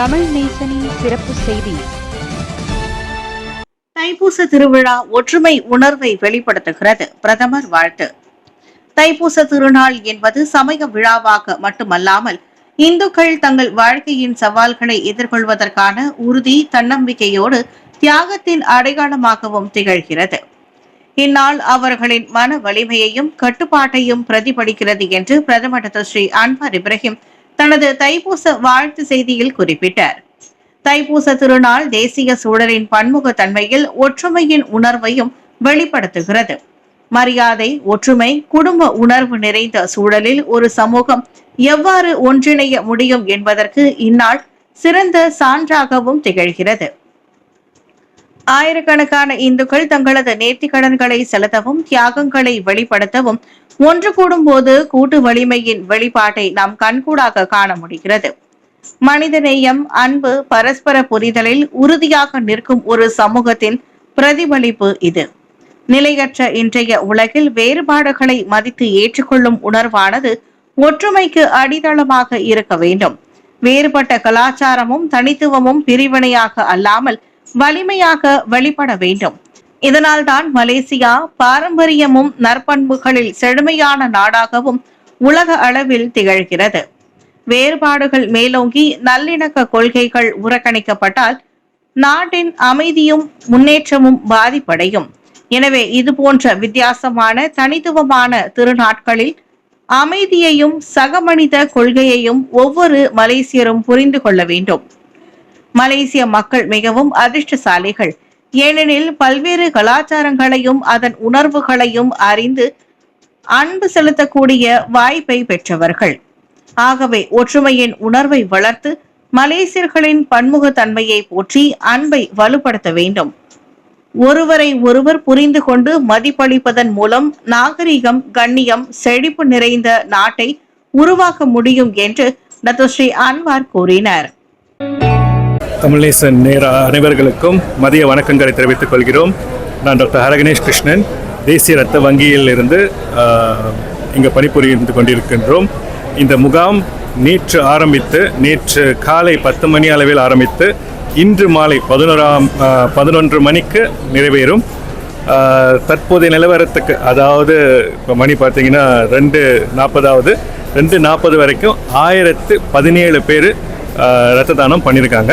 தமிழ் நேசனின் சிறப்பு செய்தி. தைப்பூச திருவிழா ஒற்றுமை உணர்வை வெளிப்படுத்துகிறது. பிரதமர் வாழ்த்து. தைப்பூச திருநாள் என்பது சமய விழாவாக மட்டுமல்லாமல் இந்துக்கள் தங்கள் வாழ்க்கையின் சவால்களை எதிர்கொள்வதற்கான உறுதி தன்னம்பிக்கையோடு தியாகத்தின் அடையாளமாகவும் திகழ்கிறது. இந்நாள் அவர்களின் மன வலிமையையும் கட்டுப்பாட்டையும் பிரதிபலிக்கிறது என்று பிரதமர் திரு ஸ்ரீ அன்வர் இப்ராஹிம் தனது தைப்பூச வாழ்த்து செய்தியில் குறிப்பிட்டார். தைப்பூச திருநாள் தேசிய சூழலின் பன்முகத்தன்மையில் ஒற்றுமையின் உணர்வையும் வெளிப்படுத்துகிறது. மரியாதை ஒற்றுமை குடும்ப உணர்வு நிறைந்த சூழலில் ஒரு சமூகம் எவ்வாறு ஒன்றிணைய முடியும் என்பதற்கு இந்நாள் சிறந்த சான்றாகவும் திகழ்கிறது. ஆயிரக்கணக்கான இந்துக்கள் தங்களது நேர்த்திக்கடன்களை செலுத்தவும் தியாகங்களை வெளிப்படுத்தவும் ஒன்று கூடும் போது கூட்டு வலிமையின் வெளிப்பாட்டை நாம் கண்கூடாக காண முடிகிறது. மனிதநேயம் அன்பு பரஸ்பர புரிதலில் உறுதியாக நிற்கும் ஒரு சமூகத்தின் பிரதிபலிப்பு இது. நிலையற்ற இன்றைய உலகில் வேறுபாடுகளை மதித்து ஏற்றுக்கொள்ளும் உணர்வானது ஒற்றுமைக்கு அடித்தளமாக இருக்க வேண்டும். வேறுபட்ட கலாச்சாரமும் தனித்துவமும் பிரிவினையாக அல்லாமல் வலிமையாக வெளிப்பட வேண்டும். இதனால்தான் மலேசியா பாரம்பரியமும் நற்பண்புகளில் செழுமையான நாடாகவும் உலக அளவில் திகழ்கிறது. வேறுபாடுகள் மேலோங்கி நல்லிணக்க கொள்கைகள் புறக்கணிக்கப்பட்டால் நாட்டின் அமைதியும் முன்னேற்றமும் பாதிப்படையும். எனவே இது போன்ற வித்தியாசமான தனித்துவமான திருநாட்களில் அமைதியையும் சகமனித கொள்கையையும் ஒவ்வொரு மலேசியரும் புரிந்து கொள்ள வேண்டும். மலேசிய மக்கள் மிகவும் அதிர்ஷ்டசாலிகள். ஏனெனில் பல்வேறு கலாச்சாரங்களையும் அதன் உணர்வுகளையும் அறிந்து அன்பு செலுத்தக்கூடிய வாய்ப்பை பெற்றவர்கள். ஆகவே ஒற்றுமையின் உணர்வை வளர்த்து மலேசியர்களின் பன்முகத்தன்மையை போற்றி அன்பை வலுப்படுத்த வேண்டும். ஒருவரை ஒருவர் புரிந்து கொண்டு மதிப்பளிப்பதன் மூலம் நாகரிகம் கண்ணியம் செழிப்பு நிறைந்த நாட்டை உருவாக்க முடியும் என்று டாக்டர் அன்வார் கூறினார். தமிழ்நேசன் நேர அனைவர்களுக்கும் மதிய வணக்கங்களை தெரிவித்துக் கொள்கிறோம். நான் டாக்டர் ஹரகணேஷ் கிருஷ்ணன் தேசிய ரத்த வங்கியில் இருந்து இங்கே பணிபுரிந்து கொண்டிருக்கின்றோம். இந்த முகாம் நேற்று ஆரம்பித்து நேற்று காலை பத்து மணி அளவில் ஆரம்பித்து இன்று மாலை பதினோராம் பதினொன்று மணிக்கு நிறைவேறும். தற்போதைய நிலவரத்துக்கு அதாவது இப்போ மணி பார்த்தீங்கன்னா ரெண்டு நாற்பதாவது ரெண்டு நாற்பது வரைக்கும் ஆயிரத்து பதினேழு பேர் ரத்த தானம் பண்ணியிருக்காங்க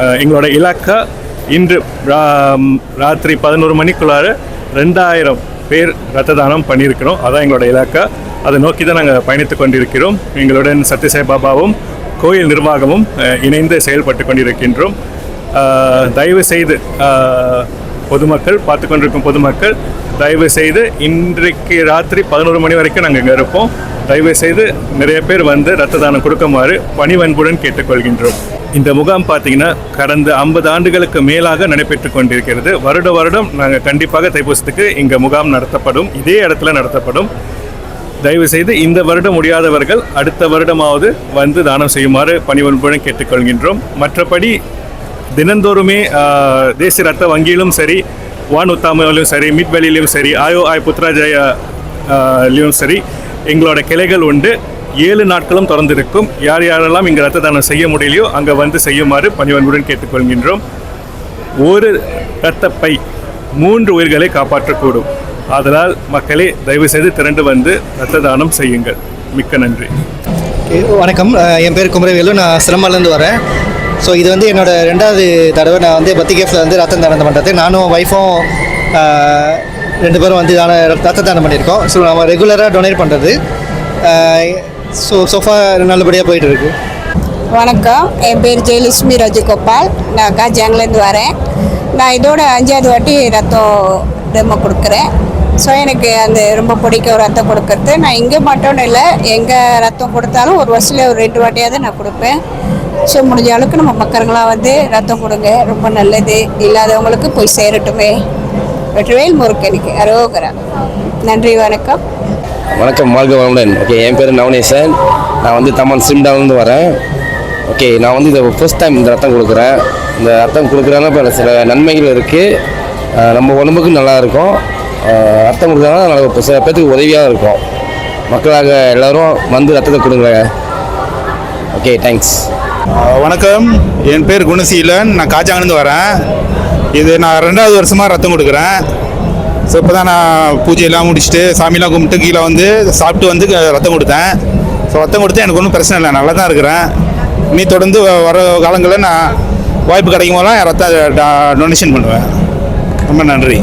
எங்களோட இலாக்கா இன்று ரா- ராத்திரி பதினோரு மணிக்குள்ளார ரெண்டாயிரம் பேர் ரத்த தானம் பண்ணியிருக்கிறோம். அதான் எங்களோட இலாக்கா. அதை நோக்கி தான் நாங்கள் பயணித்து கொண்டிருக்கிறோம். எங்களுடன் சத்யசாய் பாபாவும் கோயில் நிர்வாகமும் இணைந்து செயல்பட்டு கொண்டிருக்கின்றோம். தயவு செய்து பொதுமக்கள் பார்த்து கொண்டிருக்கும் பொதுமக்கள் தயவு செய்து இன்றைக்கு ராத்திரி பதினோரு மணி வரைக்கும் நாங்கள் இங்கே இருப்போம். தயவு செய்து நிறைய பேர் வந்து ரத்த தானம் கொடுக்குமாறு பணிவன்புடன் கேட்டுக்கொள்கின்றோம். இந்த முகாம் பார்த்தீங்கன்னா கடந்த ஐம்பது ஆண்டுகளுக்கு மேலாக நடைபெற்று கொண்டிருக்கிறது. வருட வருடம் நாங்கள் கண்டிப்பாக தைப்பூசத்துக்கு இங்கே முகாம் நடத்தப்படும். இதே இடத்துல நடத்தப்படும். தயவு செய்து இந்த வருடம் முடியாதவர்கள் அடுத்த வருடமாவது வந்து தானம் செய்யுமாறு பணிவன்புடன் கேட்டுக்கொள்கின்றோம். மற்றபடி தினந்தோறுமே தேசிய ரத்த வங்கியிலும் சரி வான் உத்தாமையிலும் சரி மிட்வெளியிலும் சரி ஆயோ ஆய் புத்ராஜயாலையும் சரி எங்களோட கிளைகள் உண்டு. ஏழு நாட்களும் திறந்திருக்கும் யார் யாரெல்லாம் இங்கே ரத்த தானம் செய்ய முடியலையோ அங்கே வந்து செய்யுமாறு பணிவன்புடன் கேட்டுக்கொள்கின்றோம். ஒரு இரத்தப்பை மூன்று உயிர்களை காப்பாற்றக்கூடும். அதனால் மக்களே தயவு செய்து திரண்டு வந்து ரத்த தானம் செய்யுங்கள். மிக்க நன்றி. வணக்கம். என் பேர் குமரவேலு. நான் சிரமலேருந்து வரேன். ஸோ இது வந்து என்னோடய ரெண்டாவது தடவை. நான் வந்து பத்திகேஃபில் வந்து ரத்தம் தானம் பண்ணுறது நானும் ஒய்ஃபும் ரெண்டு பேரும் வந்து தான ரத்த தானம் பண்ணியிருக்கோம். ஸோ நம்ம ரெகுலராக டொனேட் பண்ணுறது ஸோ சோஃபா நல்லபடியாக போயிட்டு இருக்கு. வணக்கம். என் பேர் ஜெயலட்சுமி ராஜகோபால். நான் காஜாங்லேருந்து வரேன். நான் இதோட அஞ்சாவது வாட்டி ரத்தம் டெமோ கொடுக்குறேன். ஸோ எனக்கு அந்த ரொம்ப பிடிக்கும் ரத்தம் கொடுக்கறது. நான் இங்கே மட்டும் இல்லை எங்கே ரத்தம் கொடுத்தாலும் ஒரு வருஷத்தில் ஒரு ரெண்டு வாட்டியாவது நான் கொடுப்பேன். ஸோ முடிஞ்ச அளவுக்கு நம்ம மக்களுங்களாம் வந்து ரத்தம் கொடுங்க. ரொம்ப நல்லது. இல்லாதவங்களுக்கு போய் சேரட்டுமே. வெற்றிவேல் எனக்கு அரோகரா. நன்றி வணக்கம். வணக்கம் வாழ்க வளமுடன். ஓகே என் பேர் நவனேசன் நான் வந்து தமன் சிம்டாவிலேருந்து வரேன். ஓகே நான் வந்து இதை ஃபர்ஸ்ட் டைம் இந்த ரத்தம் கொடுக்குறேன். இந்த ரத்தம் கொடுக்குறதுனால சில நன்மைகள் இருக்குது நம்ம உடம்புக்கும் நல்லாயிருக்கும் ரத்தம் கொடுத்தாங்கன்னா நல்ல சில பேர்த்துக்கு உதவியாக இருக்கும். மக்களாக எல்லோரும் வந்து ரத்தத்தை கொடுங்க. ஓகே தேங்க்ஸ் வணக்கம். என் பேர் குணசீலன் நான் காஜாங்கிலேருந்து வரேன். இது நான் ரெண்டாவது வருஷமாக ரத்தம் கொடுக்குறேன். ஸோ இப்போ தான் நான் பூஜையெல்லாம் முடிச்சுட்டு சாமிலாம் கும்பிட்டு கீழே வந்து சாப்பிட்டு வந்து க- ரத்தம் கொடுத்தேன். ஸோ ரத்தம் கொடுத்து எனக்கு ஒன்றும் பிரச்சனை இல்லை. நல்லா தான் இருக்கிறேன். நீ தொடர்ந்து வ- வர காலங்களில் நான் வாய்ப்பு கிடைக்கும் போதெல்லாம் என் ரத்தம் டொனேஷன் பண்ணுவேன். ரொம்ப நன்றி.